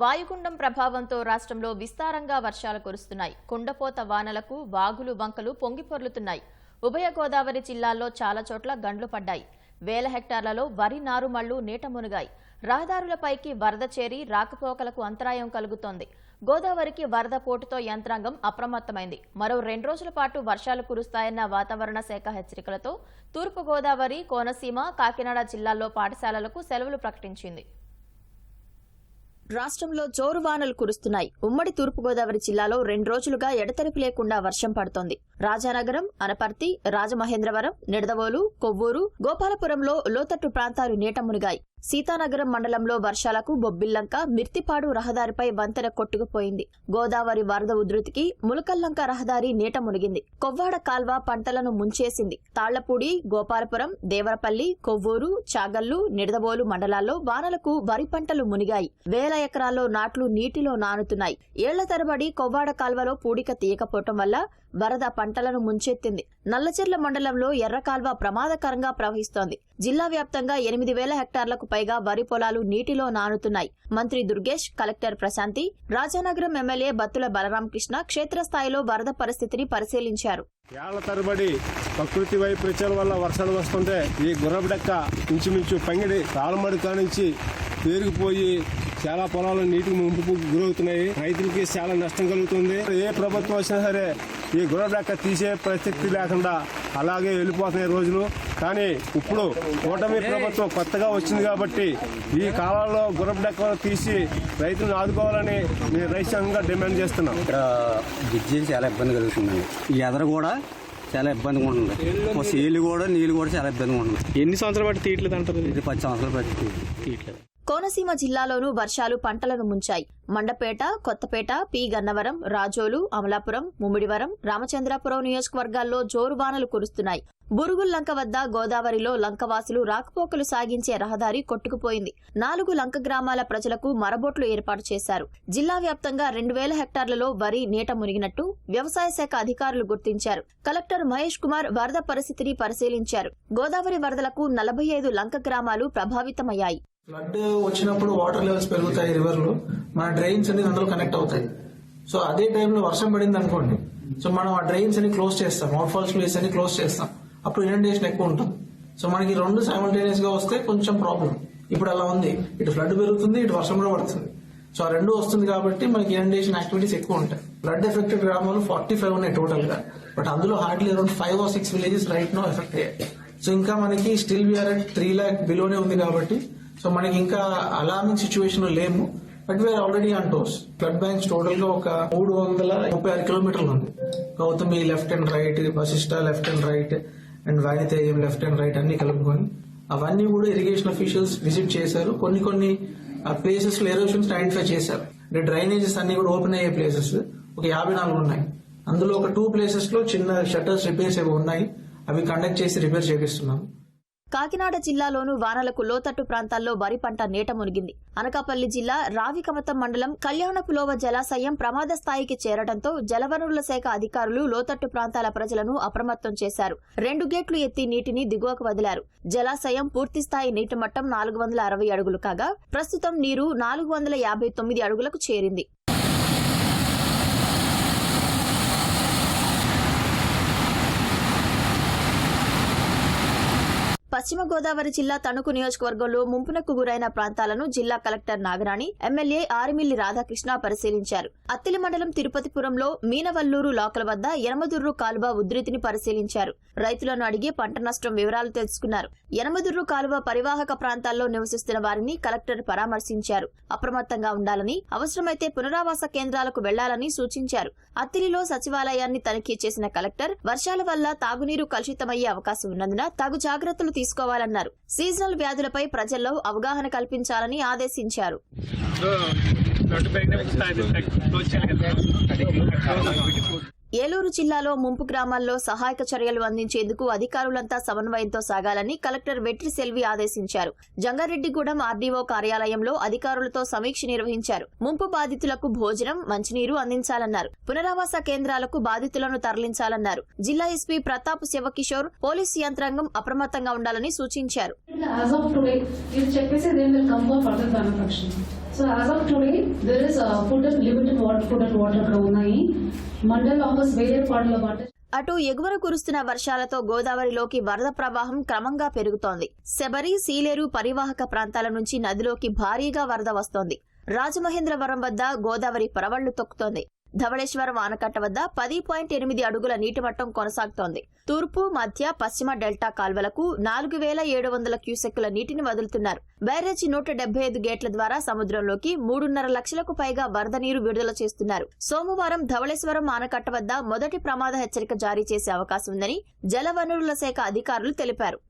వాయుగుండం ప్రభావంతో రాష్ట్రంలో విస్తారంగా వర్షాలు కురుస్తున్నాయి. కుండపోత వానలకు వాగులు వంకలు పొంగిపొర్లుతున్నాయి ఉభయ గోదావరి జిల్లాల్లో చాలా చోట్ల గండ్లు పడ్డాయి. వేల హెక్టార్లలో వరి నారుమళ్ళు నీట మునిగాయి. రహదారులపైకి వరద చేరి రాకపోకలకు అంతరాయం కలుగుతోంది. గోదావరికి వరద పోటుతో యంత్రాంగం అప్రమత్తమైంది. మరో రెండు రోజుల పాటు వర్షాలు కురుస్తాయన్న వాతావరణ శాఖ హెచ్చరికలతో తూర్పు గోదావరి కోనసీమ కాకినాడ జిల్లాల్లో పాఠశాలలకు సెలవులు ప్రకటించింది. రాష్ట్రంలో జోరు వానలు కురుస్తున్నాయి. ఉమ్మడి తూర్పుగోదావరి జిల్లాలో రెండు రోజులుగా ఎడతెరిపి లేకుండా వర్షం పడుతోంది. రాజానగరం అనపర్తి రాజమహేంద్రవరం నిడదవోలు కొవ్వూరు గోపాలపురంలో లోతట్టు ప్రాంతాలు నీట మునిగాయి. సీతానగరం మండలంలో వర్షాలకు బొబ్బిల్లంక మిర్తిపాడు రహదారిపై వంతెన కొట్టుకుపోయింది. గోదావరి వరద ఉధృతికి ములకల్లంక రహదారి నీట మునిగింది. కొవ్వాడ కాల్వ పంటలను ముంచేసింది. తాళ్ళపూడి గోపాలపురం దేవరపల్లి కొవ్వూరు చాగల్లు నిడదవోలు మండలాల్లో వానలకు వరి పంటలు మునిగాయి. వేల ఎకరాల్లో నాట్లు నీటిలో నానుతున్నాయి. ఏళ్ళ తరబడి కొవ్వాడ కాల్వలో పూడిక తీయకపోవటం వల్ల వరద పంటలను ముంచెత్తింది. నల్లచెర్ల మండలంలో ఎర్రకాల్వ ప్రమాదకరంగా ప్రవహిస్తోంది. జిల్లా వ్యాప్తంగా ఎనిమిది వేల హెక్టార్లకు పైగా వరి పొలాలు నీటిలో నానుతున్నాయి. మంత్రి దుర్గేష్ కలెక్టర్ ప్రశాంతి రాజానగరం ఎమ్మెల్యే బత్తుల బలరామకృష్ణ క్షేత్రస్థాయిలో వరద పరిస్థితిని పరిశీలించారు. ఏళ్ళ తరబడి ప్రకృతి వైపరీత్యాల వల్ల వర్షాలు వస్తుంటే ఈ గుర్రబడెక్క ఇంచుమించు పంగిడి రాలమడి కానించి పేరుకుపోయి చాలా పొలాలు నీటికి ముంపుకు గురవుతున్నాయి. రైతులకి చాలా నష్టం కలుగుతుంది. ఏ ప్రభుత్వం వచ్చినా సరే ఈ గుర్రబడెక్క తీసే పరిస్థితి లేకుండా అలాగే వెళ్ళిపోతున్నాయి రోజులు. కానీ ఇప్పుడు కూటమి ప్రభుత్వం కొత్తగా వచ్చింది కాబట్టి ఈ కాలంలో గుర్రబడెక్క తీసి రైతులను ఆదుకోవాలని నేను రైతు సంఘంగా డిమాండ్ చేస్తున్నాం. ఇక్కడ బ్రిడ్జి చాలా ఇబ్బంది కలుగుతుందండి. ఈ ఎదర కూడా చాలా ఇబ్బందిగా ఉంటుంది. సీలు కూడా నీళ్ళు కూడా చాలా ఇబ్బందిగా ఉంటుంది. ఎన్ని సంవత్సరాలు బట్టి తీయట్లేదు అంటారు ఇది? పది సంవత్సరాలు పట్టి తీయట్లేదు. కోనసీమ జిల్లాలోనూ వర్షాలు పంటలను ముంచాయి. మండపేట కొత్తపేట పి. గన్నవరం రాజోలు అమలాపురం ముమ్మిడివరం రామచంద్రాపురం నియోజకవర్గాల్లో జోరు వానలు కురుస్తున్నాయి. బురుగుల్లంక వద్ద గోదావరిలో లంకవాసులు రాకపోకలు సాగించే రహదారి కొట్టుకుపోయింది. నాలుగు లంక గ్రామాల ప్రజలకు మరబోట్లు ఏర్పాటు చేశారు. జిల్లా వ్యాప్తంగా రెండు వేల హెక్టార్లలో వరి నీట మునిగినట్టు వ్యవసాయ శాఖ అధికారులు గుర్తించారు. కలెక్టర్ మహేష్ కుమార్ వరద పరిస్థితిని పరిశీలించారు. గోదావరి వరదలకు నలభై ఐదు లంక గ్రామాలు ప్రభావితమయ్యాయి. ఫ్లడ్ వచ్చినప్పుడు వాటర్ లెవెల్స్ పెరుగుతాయి రివర్లో మన డ్రైన్స్ అన్ని అందులో కనెక్ట్ అవుతాయి. సో అదే టైంలో వర్షం పడింది అనుకోండి. సో మనం ఆ డ్రైన్స్ అన్ని క్లోజ్ చేస్తాం. అవుట్ ఫాల్స్ ప్లేస్ అని క్లోజ్ చేస్తాం. అప్పుడు ఇనండేషన్ ఎక్కువ ఉంటుంది. సో మనకి రెండు సైమల్టేనియస్గా వస్తే కొంచెం ప్రాబ్లం ఇప్పుడు అలా ఉంది. ఇటు ఫ్లడ్ పెరుగుతుంది ఇటు వర్షం కూడా పడుతుంది. సో ఆ రెండు వస్తుంది కాబట్టి మనకి ఇనండేషన్ యాక్టివిటీస్ ఎక్కువ ఉంటాయి. ఫ్లడ్ ఎఫెక్టెడ్ గ్రామాలు ఫార్టీ ఫైవ్ ఉన్నాయి టోటల్గా. బట్ అందులో hardly around five or six villages right no effect అయ్యాయి. సో ఇంకా మనకి still we're at three lakh బిలోనే ఉంది కాబట్టి సో మనకి ఇంకా అలార్మింగ్ సిచ్యువేషన్ లేము. But we're already on toes flood banks టోటల్గా ఒక మూడు వందల ముప్పై ఆరు కిలోమీటర్లు ఉంది. Gautami left and right Vasishta left and right and Vainateyam left and right అన్ని కలుపుకొని అవన్నీ కూడా ఇరిగేషన్ అఫీషియల్స్ విజిట్ చేశారు. కొన్ని కొన్ని ప్లేసెస్లో ఎరోషన్స్ ఐడెంటిఫై చేశారు. అంటే డ్రైనేజెస్ అన్ని కూడా ఓపెన్ అయ్యే ప్లేసెస్ ఒక యాభై నాలుగు ఉన్నాయి. అందులో ఒక టూ ప్లేసెస్లో చిన్న షట్టర్స్ రిపేర్స్ ఏవో ఉన్నాయి. అవి కండక్ట్ చేసి రిపేర్ చేపిస్తున్నాము. కాకినాడ జిల్లాలోనూ వానలకు లోతట్టు ప్రాంతాల్లో వరి పంట నీట మునిగింది. అనకాపల్లి జిల్లా రావికమతం మండలం కళ్యాణపులోవ జలాశయం ప్రమాద స్థాయికి చేరడంతో జలవనరుల శాఖ అధికారులు లోతట్టు ప్రాంతాల ప్రజలను అప్రమత్తం చేశారు. రెండు గేట్లు ఎత్తి నీటిని దిగువకు వదిలారు. జలాశయం పూర్తిస్థాయి నీటి మట్టం నాలుగు వందల అరవై అడుగులు కాగా ప్రస్తుతం నీరు నాలుగు వందల యాభై తొమ్మిది అడుగులకు చేరింది. పశ్చిమ గోదావరి జిల్లా తణుకు నియోజకవర్గంలో ముంపునకు గురైన ప్రాంతాలను జిల్లా కలెక్టర్ నాగరాణి ఎమ్మెల్యే ఆరిమిల్లి రాధాకృష్ణ పరిశీలించారు. అత్తిలి మండలం తిరుపతిపురంలో మీనవల్లూరు లోకల వద్ద ఎనమదుర్రు కాలువ ఉధృతిని పరిశీలించారు. రైతులను అడిగి పంట నష్టం వివరాలు తెలుసుకున్నారు. ఎనమదుర్రు కాలువ పరివాహక ప్రాంతాల్లో నివసిస్తున్న వారిని కలెక్టర్ పరామర్శించారు. అప్రమత్తంగా ఉండాలని అవసరమైతే పునరావాస కేంద్రాలకు వెళ్ళాలని సూచించారు. అత్తిలిలో సచివాలయాన్ని తనిఖీ చేసిన కలెక్టర్ వర్షాల వల్ల తాగునీరు కలుషితమయ్యే అవకాశం ఉన్నందున తగు జాగ్రత్తలు తీసుకోవాలన్నారు సీజనల్ వ్యాధులపై ప్రజల్లో అవగాహన కల్పించాలని ఆదేశించారు ఏలూరు జిల్లాలో ముంపు గ్రామాల్లో సహాయక చర్యలు అందించేందుకు అధికారులంతా సమన్వయంతో సాగాలని కలెక్టర్ వెట్రి సెల్వి ఆదేశించారు. జంగారెడ్డిగూడెం ఆర్డీఓ కార్యాలయంలో అధికారులతో సమీక్ష నిర్వహించారు. ముంపు బాధితులకు భోజనం మంచినీరు అందించాలన్నారు. పునరావాస కేంద్రాలకు బాధితులను తరలించాలన్నారు. జిల్లా ఎస్పీ ప్రతాప్ శివకిషోర్ పోలీసు యంత్రాంగం అప్రమత్తంగా ఉండాలని సూచించారు. So as of today there is food and limited water food and water అక్కడ ఉన్నాయి. మండల్ ఆఫీస్ వేరే అటు ఎగువన కురుస్తున్న వర్షాలతో గోదావరిలోకి వరద ప్రవాహం క్రమంగా పెరుగుతోంది. శబరి సీలేరు పరివాహక ప్రాంతాల నుంచి నదిలోకి భారీగా వరద వస్తోంది. రాజమహేంద్రవరం వద్ద గోదావరి పరవళ్ళు తొక్కుతోంది. ధవళేశ్వరం ఆనకట్ట వద్ద పది పాయింట్ ఎనిమిది అడుగుల నీటి మట్టం కొనసాగుతోంది. తూర్పు మధ్య పశ్చిమ డెల్టా కాల్వలకు నాలుగు వేల ఏడు వందల క్యూసెక్కుల నీటిని వదులుతున్నారు. బ్యారేజీ నూట డెబ్బై ఐదు గేట్ల ద్వారా సముద్రంలోకి మూడున్నర లక్షలకు పైగా వరద నీరు విడుదల చేస్తున్నారు. సోమవారం ధవళేశ్వరం ఆనకట్ట వద్ద మొదటి ప్రమాద హెచ్చరిక జారీ చేసే అవకాశం ఉందని జలవనరుల శాఖ అధికారులు తెలిపారు.